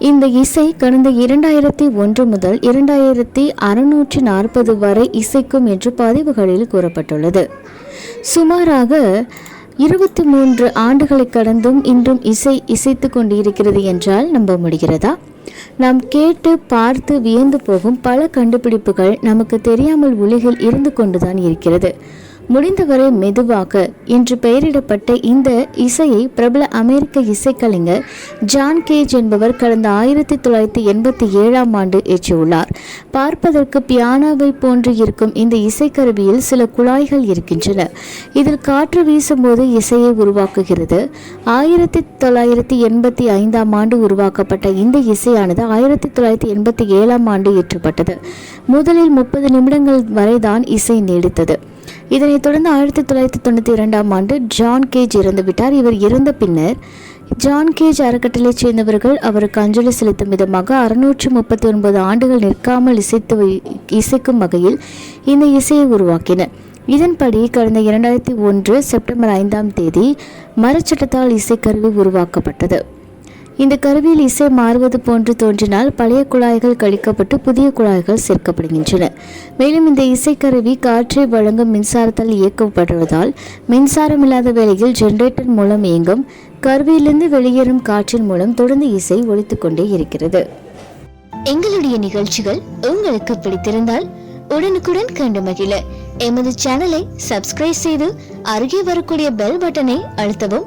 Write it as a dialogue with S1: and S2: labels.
S1: இந்த இசை கடந்த இரண்டாயிரத்தி ஒன்று முதல் இரண்டாயிரத்தி அறுநூற்றி நாற்பது வரை இசைக்கும் என்று பதிவுகளில் கூறப்பட்டுள்ளது. சுமாராக இருபத்தி மூன்று ஆண்டுகளை கடந்தும் இன்றும் இசை இசைத்து கொண்டிருக்கிறது என்றால் நம்ப முடிகிறதா? நாம் கேட்டு பார்த்து வியந்து போகும் பல கண்டுபிடிப்புகள் நமக்கு தெரியாமல் உலகில் இருந்து கொண்டுதான் இருக்கிறது. முடிந்தவரை மெதுவாக என்று பெயரிடப்பட்ட இந்த இசையை பிரபல அமெரிக்க இசைக்கலைஞர் ஜான் கேஜ் என்பவர் கடந்த ஆயிரத்தி தொள்ளாயிரத்தி எண்பத்தி ஏழாம் ஆண்டு ஏற்றியுள்ளார். பார்ப்பதற்கு பியானோவை போன்று இருக்கும் இந்த இசைக்கருவியில் சில குழாய்கள் இருக்கின்றன. இதில் காற்று வீசும்போது இசையை உருவாக்குகிறது. ஆயிரத்தி தொள்ளாயிரத்தி எண்பத்தி ஐந்தாம் ஆண்டு உருவாக்கப்பட்ட இந்த இசையானது ஆயிரத்தி தொள்ளாயிரத்தி எண்பத்தி ஏழாம் ஆண்டு ஏற்றப்பட்டது. முதலில் முப்பது நிமிடங்கள் வரைதான் இசை நீடித்தது. இதனைத் தொடர்ந்து ஆயிரத்தி தொள்ளாயிரத்தி தொண்ணூற்றி இரண்டாம் ஆண்டு ஜான் கேஜ் இறந்துவிட்டார் இவர் இறந்த பின்னர் ஜான் கேஜ் அறக்கட்டளைச் சேர்ந்தவர்கள் அவருக்கு அஞ்சலி செலுத்தும் விதமாக அறுநூற்று முப்பத்தி ஒன்பது ஆண்டுகள் நிற்காமல் இசைத்து இசைக்கும் வகையில் இந்த இசையை உருவாக்கினர். இதன்படி கடந்த இரண்டாயிரத்தி ஒன்று செப்டம்பர் ஐந்தாம் தேதி மரச்சட்டத்தால் இசைக்கருவி உருவாக்கப்பட்டது. இந்த கருவியில் இசை மாறுவது போன்று தோன்றினால் பழைய குழாய்கள் கழிக்கப்பட்டு புதிய குழாய்கள் சேர்க்கப்படுகின்றன. மேலும் இந்த இசைக்கருவி காற்றை வழங்கும் மின்சாரத்தால் இயக்கப்படுவதால் மின்சாரம் இல்லாத வேளையில் ஜெனரேட்டர் மூலம் இயங்கும் கருவியிலிருந்து வெளியேறும் காற்றின் மூலம் தொடர்ந்து இசை ஒழித்து கொண்டே இருக்கிறது. எங்களுடைய நிகழ்ச்சிகள் உங்களுக்கு பிடித்திருந்தால் உடனுக்குடன் கண்டு மகிழ. எமது சேனலை சப்ஸ்கிரைப் செய்து அருகே வரக்கூடிய பெல் பட்டனை அழுத்தவும்